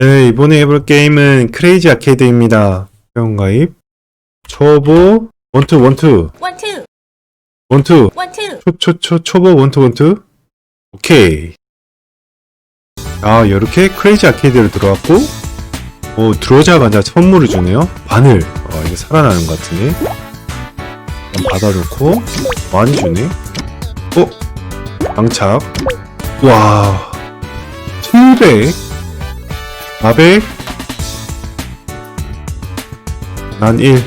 네, 이번에 해볼 게임은 크레이지 아케이드입니다. 회원가입, 초보, 원투, 원투, 원투, one two. 초, 초, 초, 초보, 원투, 원투. 오케이. 아, 이렇게 크레이지 아케이드로 들어왔고, 오, 들어오자마자 선물을 주네요. 바늘. 어, 이거 살아나는 것 같은데. 일단 받아놓고, 많이 주네. 어? 장착. 와. 700. 400. 난 1.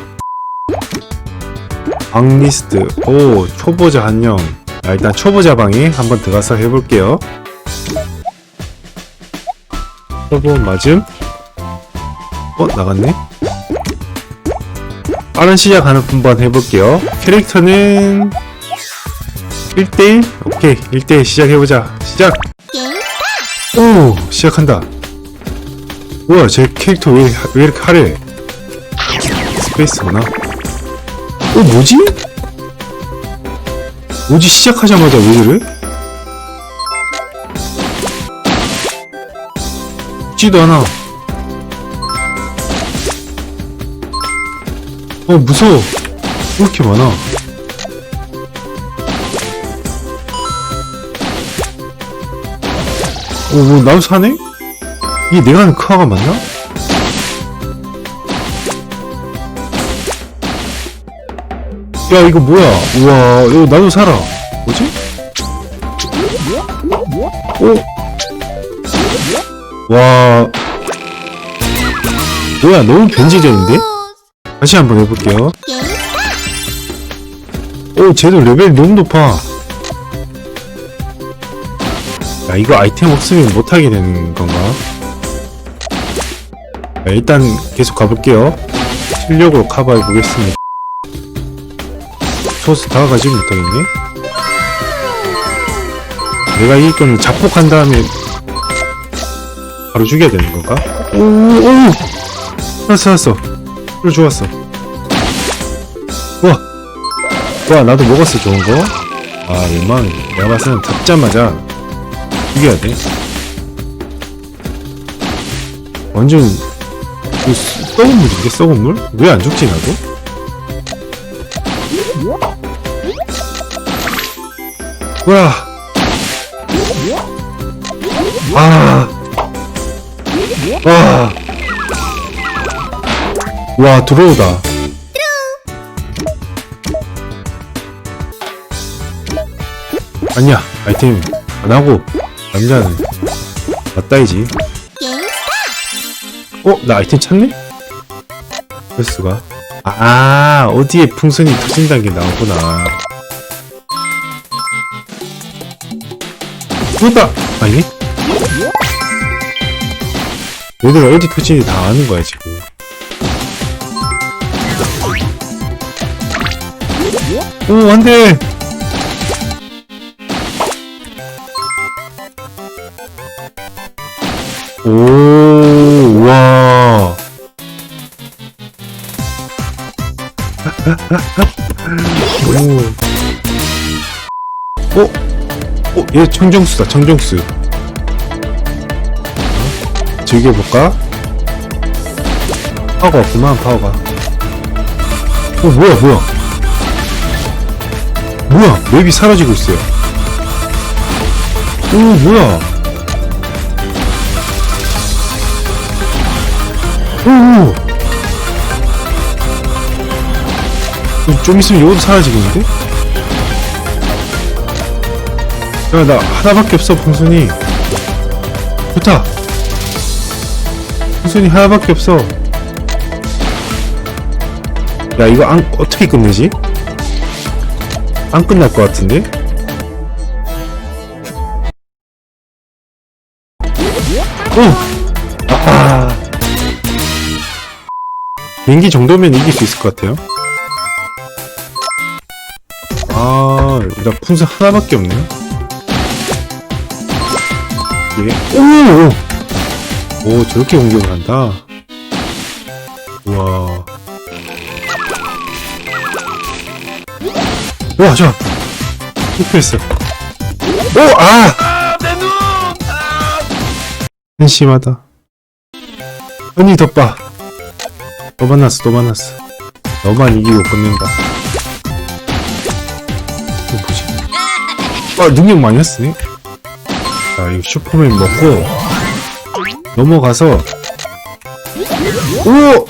방리스트. 오, 초보자 한영. 자, 일단 초보자 방에 한번 들어가서 해볼게요. 초보 맞음? 어, 나갔네? 빠른 시작 하는 한번 해볼게요. 캐릭터는 1대1? 오케이, 1대1 시작해보자. 시작! 오, 시작한다. 뭐야, 제 캐릭터 왜, 왜 이렇게 하래? 스페이스구나. 어, 뭐지? 뭐지, 시작하자마자 왜 이래? 죽지도 않아. 어, 무서워. 왜 이렇게 많아? 어, 뭐, 나도 사네? 이게 내가 하는 크아가 맞나? 야, 이거 뭐야? 우와, 이거 나도 살아. 뭐지? 오? 와. 뭐야, 너무 변질적인데? 다시 한번 해볼게요. 오, 쟤도 레벨이 너무 높아. 야, 이거 아이템 없으면 못하게 되는 건가? 자, 일단 계속 가볼게요. 실력으로 커버해 보겠습니다. 소스 다가가지 못하겠네? 내가 이길 거는 자폭한 다음에 바로 죽여야 되는 건가? 오, 오! 살았어, 살았어. 그래, 좋았어. 우와! 와, 나도 먹었어, 좋은 거. 아, 웬만하면 내가 봤을 때는 잡자마자 죽여야 돼. 완전, 그, 썩은 물인데, 썩은 물? 왜 안 죽지, 나도? 와! 아! 와! 와, 들어오다. 아니야, 아이템 안 하고, 남자는 맞다이지. 어? 나 아이템 찾네? 그럴 수가. 아, 어디에 풍선이 터진다는 게 나오구나. 죽었다! 아니네? 얘들아 어디 터지는지 다 아는 거야, 지금. 오, 안 돼! 오, 오. 어? 어, 얘 청정수다, 청정수. 어? 즐겨볼까? 파워가 없구만, 파워가. 어, 뭐야, 뭐야. 뭐야, 맵이 사라지고 있어요. 오, 뭐야. 오, 오. 좀 있으면 이것도 사라지겠는데? 야, 나 하나밖에 없어, 풍선이. 좋다. 풍선이 하나밖에 없어. 야, 이거 안, 어떻게 끝내지? 안 끝날 것 같은데? 오! 아. 비행기 정도면 이길 수 있을 것 같아요. 아, 나 풍선 하나밖에 없네. 예. 오! 오, 저렇게 공격을 한다. 우와. 와, 저! 실패했어. 오, 아! 한심하다. 흔히 덮봐. 또 만났어, 또 만났어. 너만 이기고 끝낸다. 이거 뭐지? 아, 능력 많이 했으네? 자, 이거 슈퍼맨 먹고, 넘어가서, 오!